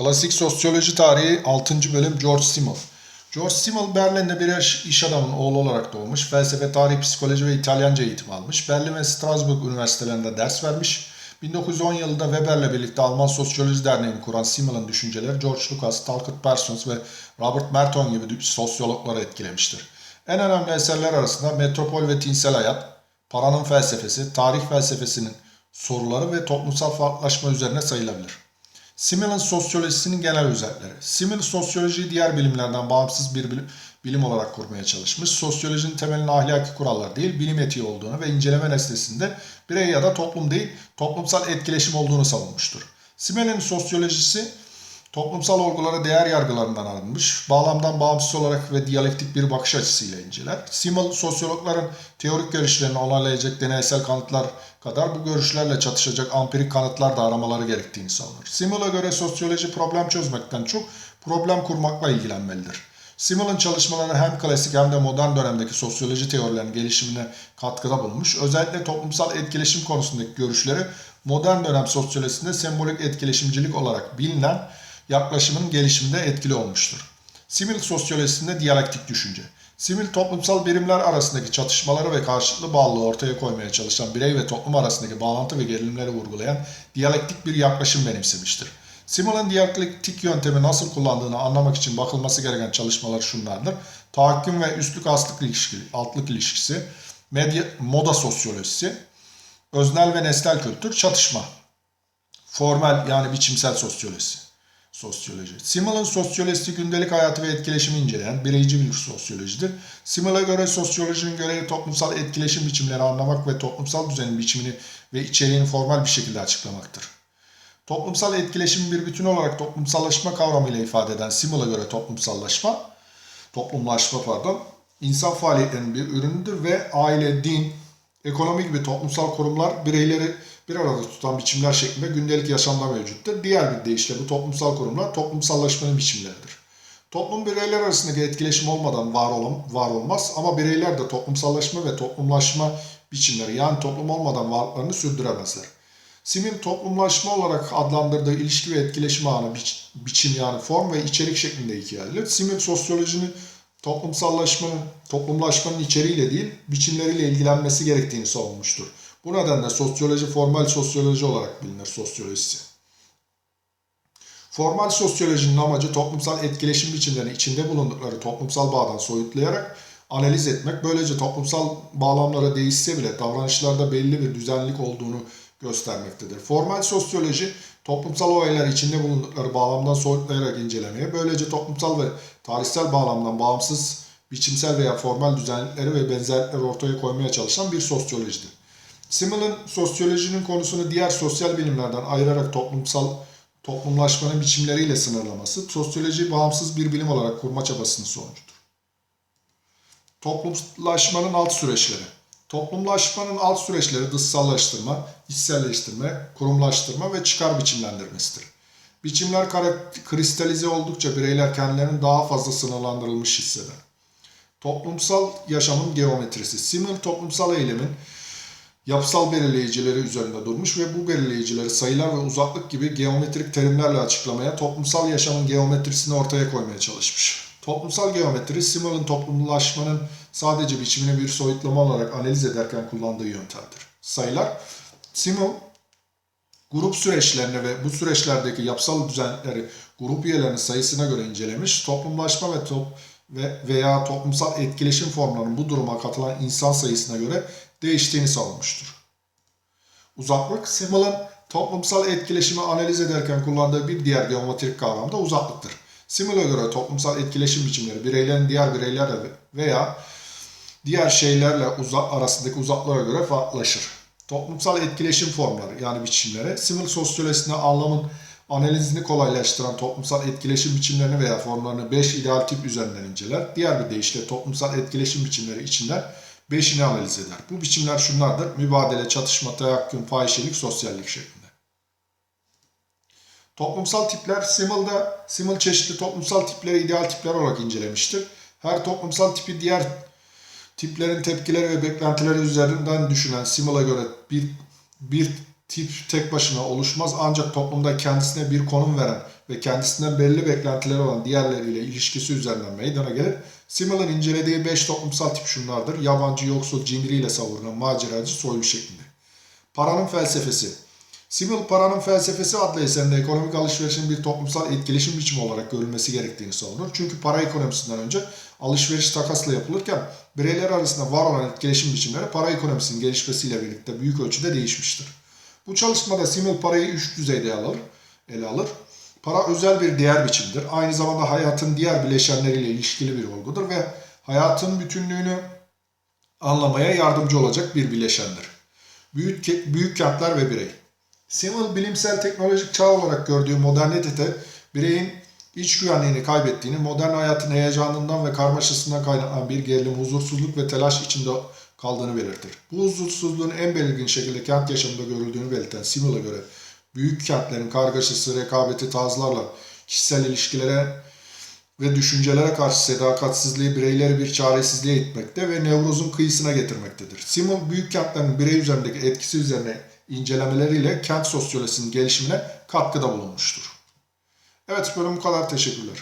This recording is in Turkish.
Klasik Sosyoloji Tarihi 6. bölüm George Simmel. George Simmel Berlin'de bir iş, adamının oğlu olarak doğmuş. Felsefe, tarih, psikoloji ve İtalyanca eğitim almış. Berlin ve Strasbourg üniversitelerinde ders vermiş. 1910 yılında Weber'le birlikte Alman Sosyoloji Derneği'ni kuran Simmel'in düşünceleri George Lucas, Talcott Parsons ve Robert Merton gibi sosyologları etkilemiştir. En önemli eserler arasında Metropol ve Tinsel Hayat, Paranın Felsefesi, Tarih Felsefesinin soruları ve toplumsal farklılaşma üzerine sayılabilir. Simmel'in sosyolojisinin genel özetleri. Simmel sosyolojiyi diğer bilimlerden bağımsız bir bilim, bilim olarak kurmaya çalışmış. Sosyolojinin temelinin ahlaki kurallar değil, bilim etiği olduğunu ve inceleme nesnesinde birey ya da toplum değil, toplumsal etkileşim olduğunu savunmuştur. Simmel'in sosyolojisi toplumsal olgulara değer yargılarından alınmış, bağlamdan bağımsız olarak ve diyalektik bir bakış açısıyla inceler. Simmel, sosyologların teorik görüşlerini onaylayacak deneysel kanıtlar kadar bu görüşlerle çatışacak ampirik kanıtlar da aramaları gerektiğini savunur. Simmel'a göre sosyoloji problem çözmekten çok problem kurmakla ilgilenmelidir. Simmel'in çalışmaları hem klasik hem de modern dönemdeki sosyoloji teorilerinin gelişimine katkıda bulmuş. Özellikle toplumsal etkileşim konusundaki görüşleri modern dönem sosyolojisinde sembolik etkileşimcilik olarak bilinen yaklaşımın gelişiminde etkili olmuştur. Simil sosyolojisinde diyalektik düşünce. Simil toplumsal birimler arasındaki çatışmaları ve karşılıklı bağlılığı ortaya koymaya çalışan birey ve toplum arasındaki bağlantı ve gerilimleri vurgulayan diyalektik bir yaklaşım benimsemiştir. Simil'in diyalektik yöntemi nasıl kullandığını anlamak için bakılması gereken çalışmalar şunlardır. Tahakküm ve üstlük altlık ilişkisi, altlık ilişkisi, medya, moda sosyolojisi, öznel ve nesnel kültür, çatışma, formel yani biçimsel sosyolojisi sosyoloji. Simmel'in sosyolojisi gündelik hayatı ve etkileşimi inceleyen bireyci bir sosyolojidir. Simmel'e göre sosyolojinin görevi toplumsal etkileşim biçimleri anlamak ve toplumsal düzenin biçimini ve içeriğini formal bir şekilde açıklamaktır. Toplumsal etkileşimi bir bütün olarak toplumsallaşma kavramıyla ifade eden Simmel'e göre toplumsallaşma, toplumlaşma pardon, insan faaliyetlerinin bir ürünüdür ve aile, din, ekonomi gibi toplumsal kurumlar bireyleri bir arada tutan biçimler şeklinde gündelik yaşamda mevcuttur. Diğer bir deyişle bu toplumsal kurumlar toplumsallaşmanın biçimleridir. Toplum bireyler arasındaki etkileşim olmadan var, olan, var olmaz ama bireyler de toplumsallaşma ve toplumlaşma biçimleri yani toplum olmadan varlıklarını sürdüremezler. Sim'in toplumlaşma olarak adlandırdığı ilişki ve etkileşim ağını biç, biçim yani form ve içerik şeklinde ikiye ayrılır. Sim'in sosyolojinin toplumsallaşmanın, toplumlaşmanın içeriğiyle değil, biçimleriyle ilgilenmesi gerektiğini savunmuştur. Bu nedenle sosyoloji formal sosyoloji olarak bilinir sosyolojisi. Formal sosyolojinin amacı toplumsal etkileşim biçimlerini içinde bulundukları toplumsal bağdan soyutlayarak analiz etmek, böylece toplumsal bağlamlara değişse bile davranışlarda belli bir düzenlik olduğunu göstermektedir. Formal sosyoloji toplumsal olaylar içinde bulundukları bağlamdan soyutlayarak incelemeye, böylece toplumsal ve tarihsel bağlamdan bağımsız biçimsel veya formal düzenlikleri ve benzerlikleri ortaya koymaya çalışan bir sosyolojidir. Simmel'in sosyolojinin konusunu diğer sosyal bilimlerden ayırarak toplumsal toplumlaşmanın biçimleriyle sınırlaması, sosyoloji bağımsız bir bilim olarak kurma çabasının sonucudur. Toplumlaşmanın alt süreçleri Toplumlaşmanın alt süreçleri dışsallaştırma, içselleştirme, kurumlaştırma ve çıkar biçimlendirmesidir. Biçimler kristalize oldukça bireyler kendilerini daha fazla sınırlandırılmış hisseder. Toplumsal yaşamın geometrisi. Simmel toplumsal eylemin yapısal belirleyicileri üzerinde durmuş ve bu belirleyicileri sayılar ve uzaklık gibi geometrik terimlerle açıklamaya, toplumsal yaşamın geometrisini ortaya koymaya çalışmış. Toplumsal geometri, Simmel'in toplumlaşmanın sadece biçimini bir soyutlama olarak analiz ederken kullandığı yöntemdir. Sayılar, Simmel, grup süreçlerini ve bu süreçlerdeki yapısal düzenleri grup üyelerinin sayısına göre incelemiş, toplumlaşma ve top ve veya toplumsal etkileşim formlarının bu duruma katılan insan sayısına göre değiştiğini savunmuştur. Uzaklık, Simmel'in toplumsal etkileşimi analiz ederken kullandığı bir diğer geometrik kavram da uzaklıktır. Simmel'e göre toplumsal etkileşim biçimleri bireylerin diğer bireylerle veya diğer şeylerle uzak, arasındaki uzaklığa göre farklılaşır. Toplumsal etkileşim formları yani biçimleri Simmel sosyolojisinde anlamın analizini kolaylaştıran toplumsal etkileşim biçimlerini veya formlarını 5 ideal tip üzerinden inceler. Diğer bir deyişle toplumsal etkileşim biçimleri içinden 5'ini analiz eder. Bu biçimler şunlardır. Mübadele, çatışma, tahakküm, fahişelik, sosyallik şeklinde. Toplumsal tipler Simmel'da Simmel çeşitli toplumsal tipleri ideal tipler olarak incelemiştir. Her toplumsal tipi diğer tiplerin tepkileri ve beklentileri üzerinden düşünen Simmel'a göre bir, bir tip tek başına oluşmaz ancak toplumda kendisine bir konum veren ve kendisinden belli beklentileri olan diğerleriyle ilişkisi üzerinden meydana gelir. Simmel'ın incelediği 5 toplumsal tip şunlardır. Yabancı, yoksul, cimriyle savurulan, maceracı, soylu şeklinde. Paranın felsefesi. Simmel paranın felsefesi adlı eserinde ekonomik alışverişin bir toplumsal etkileşim biçimi olarak görülmesi gerektiğini savunur. Çünkü para ekonomisinden önce alışveriş takasla yapılırken bireyler arasında var olan etkileşim biçimleri para ekonomisinin gelişmesiyle birlikte büyük ölçüde değişmiştir. Bu çalışmada Simmel parayı üç düzeyde alır. Ele alır. Para özel bir değer biçimidir. Aynı zamanda hayatın diğer bileşenleriyle ilişkili bir olgudur ve hayatın bütünlüğünü anlamaya yardımcı olacak bir bileşendir. Büyük, büyük kentler ve birey. Simmel bilimsel teknolojik çağ olarak gördüğü modernitede bireyin iç güvenliğini kaybettiğini, modern hayatın heyecanından ve karmaşasından kaynaklanan bir gerilim, huzursuzluk ve telaş içinde kaldığını belirtir. Bu huzursuzluğun en belirgin şekilde kent yaşamında görüldüğünü belirten Simmel'a göre büyük kentlerin kargaşası, rekabeti, tazlarla kişisel ilişkilere ve düşüncelere karşı sadakatsizliği bireyleri bir çaresizliğe itmekte ve nevrozun kıyısına getirmektedir. Simon büyük kentlerin birey üzerindeki etkisi üzerine incelemeleriyle kent sosyolojisinin gelişimine katkıda bulunmuştur. Evet bölüm bu kadar. Teşekkürler.